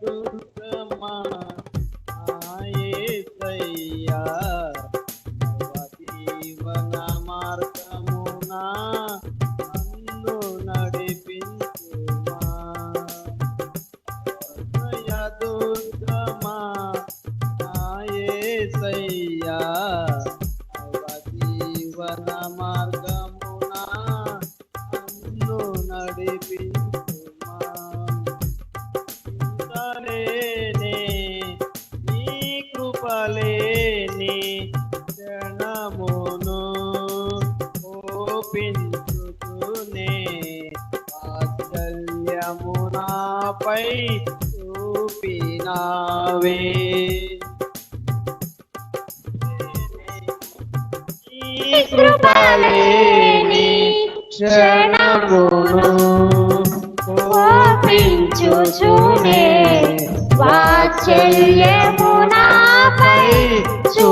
దుర్గమా ఆయేసయ్యా జీవన మార్గమునా నన్ను నడిపించుమా ఆశ్రయ దుర్గమా ఆయేసయ్యా జీవన మార్గమునా నన్ను నడిపించుమా ఓపించుకునే వాత్సల్యము నాపై చూపినావే. కృపలేని క్షణమును ఓపించుచునే వాత్సల్యమునాపై చూ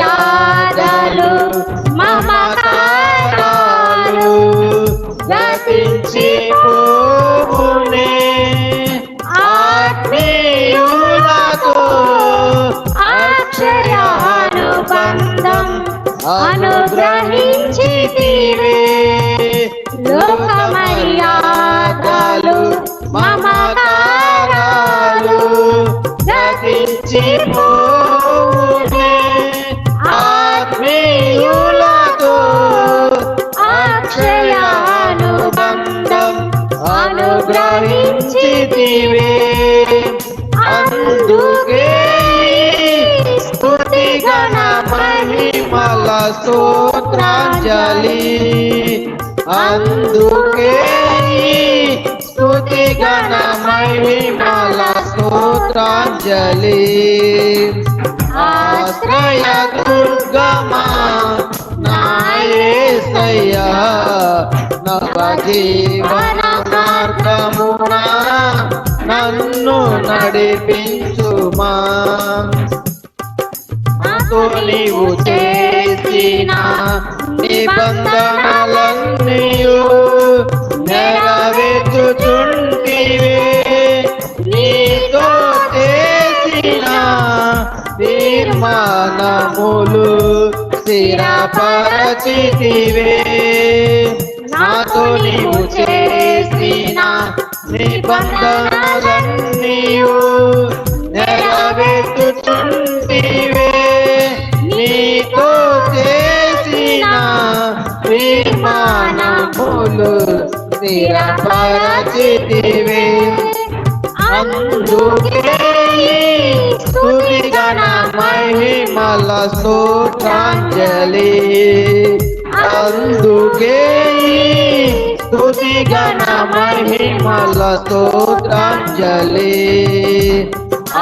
మర్యాదలు మమకారాలు గతించిపోవునే ఆత్మీయులతో అక్షయానుబంధం స్తోత్రాంజలి. అందుకే స్తుతి గణ మహిమల స్తోత్రాంజలి. ఆశ్రయ దుర్గమా నాయసయ్యా నవజీవన మార్గమునా నన్ను నడిపించుమా. నాతో నీవు చేసిన నిబంధనలన్నీయు నెరవేర్చుచుంటివే. నీతో చేసిన తీర్మానములు స్థిరపరచితివే. నాతో నీవు చేసిన నిబంధనలన్నీయు నెరవేర్చుచుంటివే. విమానములు స్థిరపరచితివే అందుకే స్తుతి గణ మహిమల స్తోత్రాంజలి అందుకే స్తుతి గణ మహిమల స్తోత్రాంజలి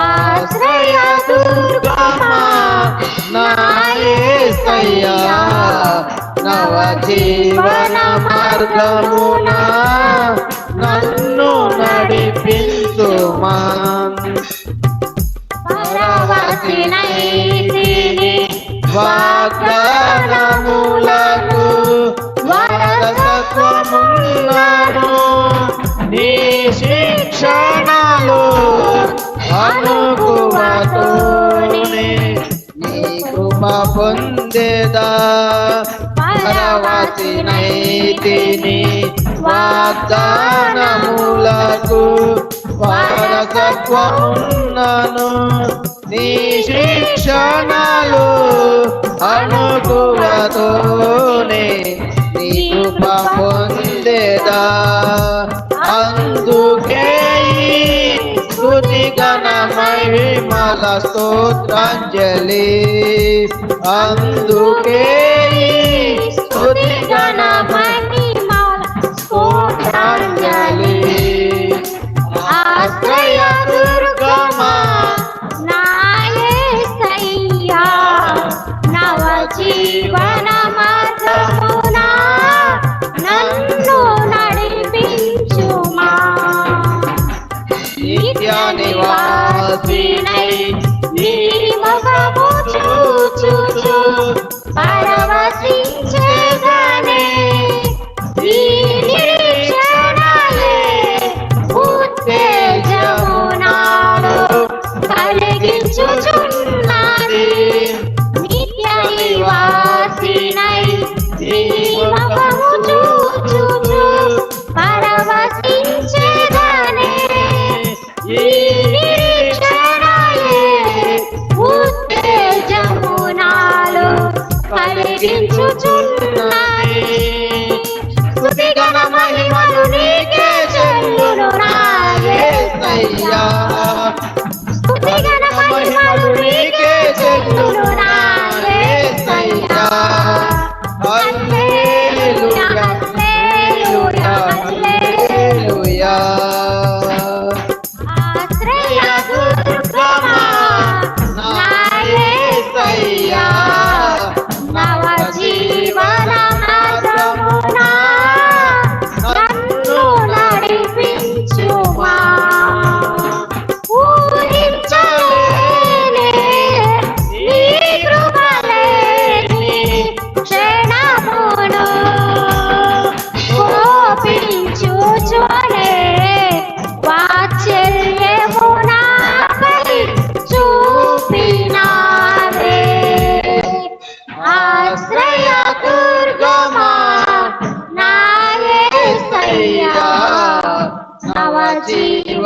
ఆశ్రయ దుర్గమా నాయసయ్యా నవ జీవన మార్గమునా నన్ను నడిపించుమా. వాగ్దానములకు నీ శిక్షణలు అనుకువతోనే. నీ కృప పొందేదా. పరవశినైతిని వాగ్దానములకు వారసత్వమున్నాను. నీ శిక్షణలు అనుకూలతోనే నీ కృప పొందేదా. అందుకే మహిమల స్తోత్రాంజలి అందుకే Hey. చూచునే వాత్సల్యము నాపై చూపినావే. ఆశ్రయ దుర్గమా నాయే సయ్యా నవ జీవ